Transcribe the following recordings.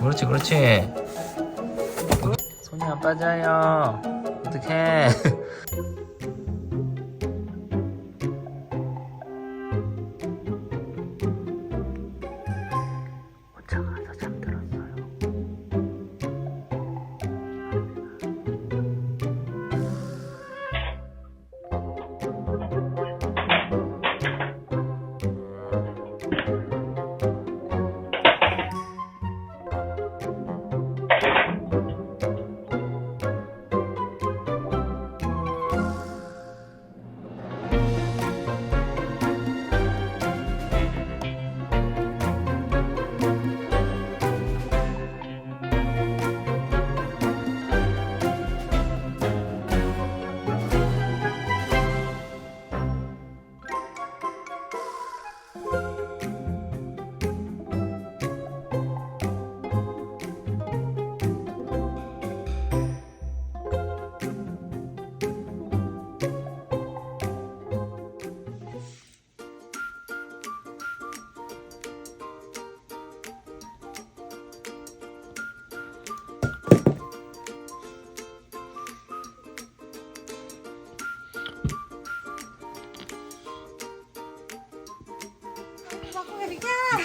그렇지 그렇지. 손이 안 빠져요. 어떡해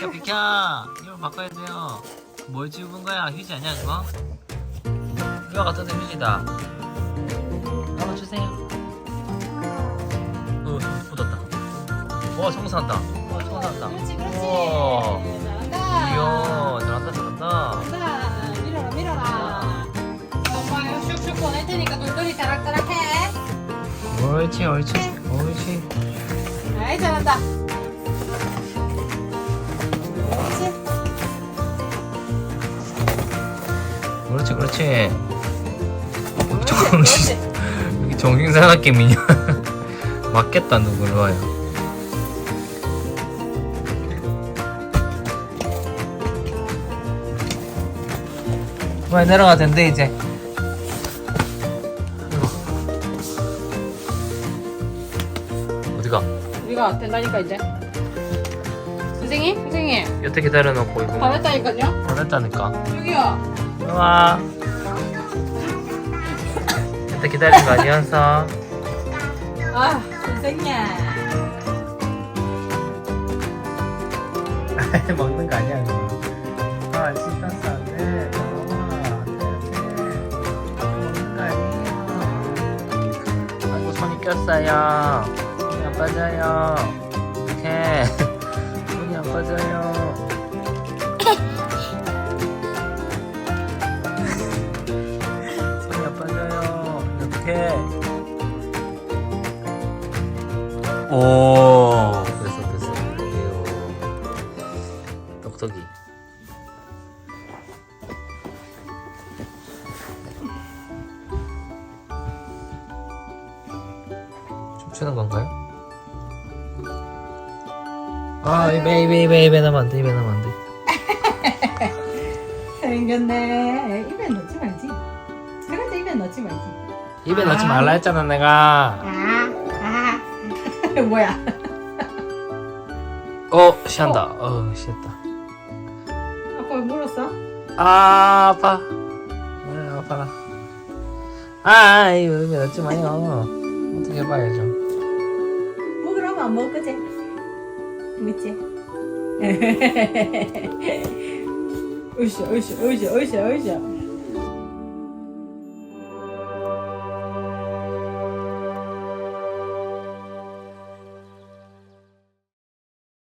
비켜 비켜. 이거 바꿔야 돼요. 뭘 지우는 거야? 휴지 아니야 그거? 이거 같은 데 휴지다. 한번 주세요. 어 묻었다. 와 청소한다. 와 청소한다. 그렇지 그렇지. 우와. 잘한다 이야 잘한다 잘한다. 잘한다 밀어라 밀어라. 엄마 슉슉 보낼 테니까 돌돌이 따락따락해. 옳지 옳지 옳지. 아이 잘한다 그렇지 정신 여기 정신 사납게 미녀 맞겠다 누구를 봐요. 많이 내려가 된대 이제. 어디가? 우리가 된다니까 이제. 선생님 선생님. 여태 기다려놓고 이거 다 됐다니까요? 다 됐다니까. 여기요. 와 여태 기다린 거 아니었어? 아 선생님 먹는 거 아니야 이거? 아 씻었어 안돼 아이고 손이 꼈어요. 손이 안 빠져요. 이렇게 손이 안 빠져요 오. 됐어 됐어. 이요. 똑똑이. 춤추는 건가요? 아 입에 입에 입에 입에 넣으면 안돼 입에 넣으면 안 돼. 생겼네. 입에 넣지 말지. 그래도 입에 넣지 말지. 입에 넣지 말라 했잖아 내가. 아아 뭐야? 어 쉬한다. 어. 쉬었다. 아빠 왜 물었어? 아 아파 아 아파라 아 이거 넣지 마요? 어떻게 해봐야죠 먹으라면 안 먹을 거지? 믿지? 으쌰 으쌰 으쌰 으쌰 으쌰